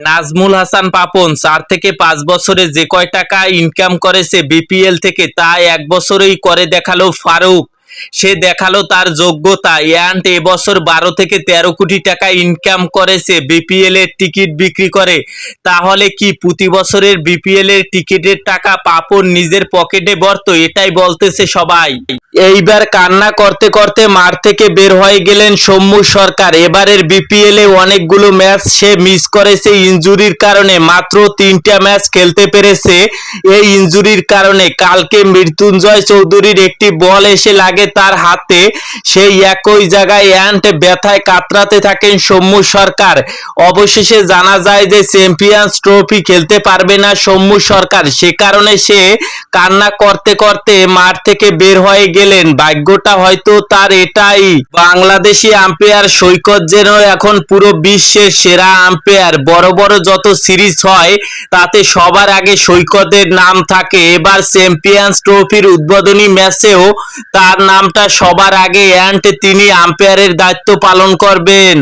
নাজমুল হাসান পাপন, চার থেকে পাঁচ বছরে যে কয় টাকা ইনকাম করেছে বিপিএল থেকে, তা এক বছরেই করে দেখাল ফারুক। সে দেখাল তার যোগ্যতা। অ্যান্ড এবছর বারো থেকে তেরো কোটি টাকা ইনকাম করেছে বিপিএল এর টিকিট বিক্রি করে। তাহলে কি প্রতি বছরের বিপিএল এর টিকিটের টাকা পাপন নিজের পকেটে ভরত? এটাই বলতেছে সবাই। এইবার কান্না করতে করতে মাঠ থেকে বের হয়ে গেলেন সৌম্য সরকার। এবারের বিপিএল এ অনেকগুলো ম্যাচ সে মিস করেছে ইনজুরির কারণে। মাত্র তিনটা ম্যাচ খেলতে পেরেছে। এই ইনজুরির কারণে কালকে মৃত্যুঞ্জয় চৌধুরীর একটি বল এসে লাগে তার হাতে সেই একই জায়গায় অ্যান্ট ব্যথায় কাতরাতে থাকেন সৌম্য সরকার। অবশেষে জানা যায় যে চ্যাম্পিয়ন্স ট্রফি খেলতে পারবে না সৌম্য সরকার। সে কারণে সে কান্না করতে করতে মাঠ থেকে বের হয়ে গেলেন। ভাগ্যটা হয়তো তার এটাই। বাংলাদেশি আম্পায়ার সৈকত যেন এখন পুরো বিশ্বের সেরা আম্পায়ার। বড় বড় যত সিরিজ হয়, তাতে সবার আগে সৈকতের নাম থাকে। এবার চ্যাম্পিয়ন্স ট্রফির উদ্বোধনী ম্যাচেও তার নামটা সবার আগে অ্যান্ড তিনি আম্পায়ারের দায়িত্ব পালন করবেন।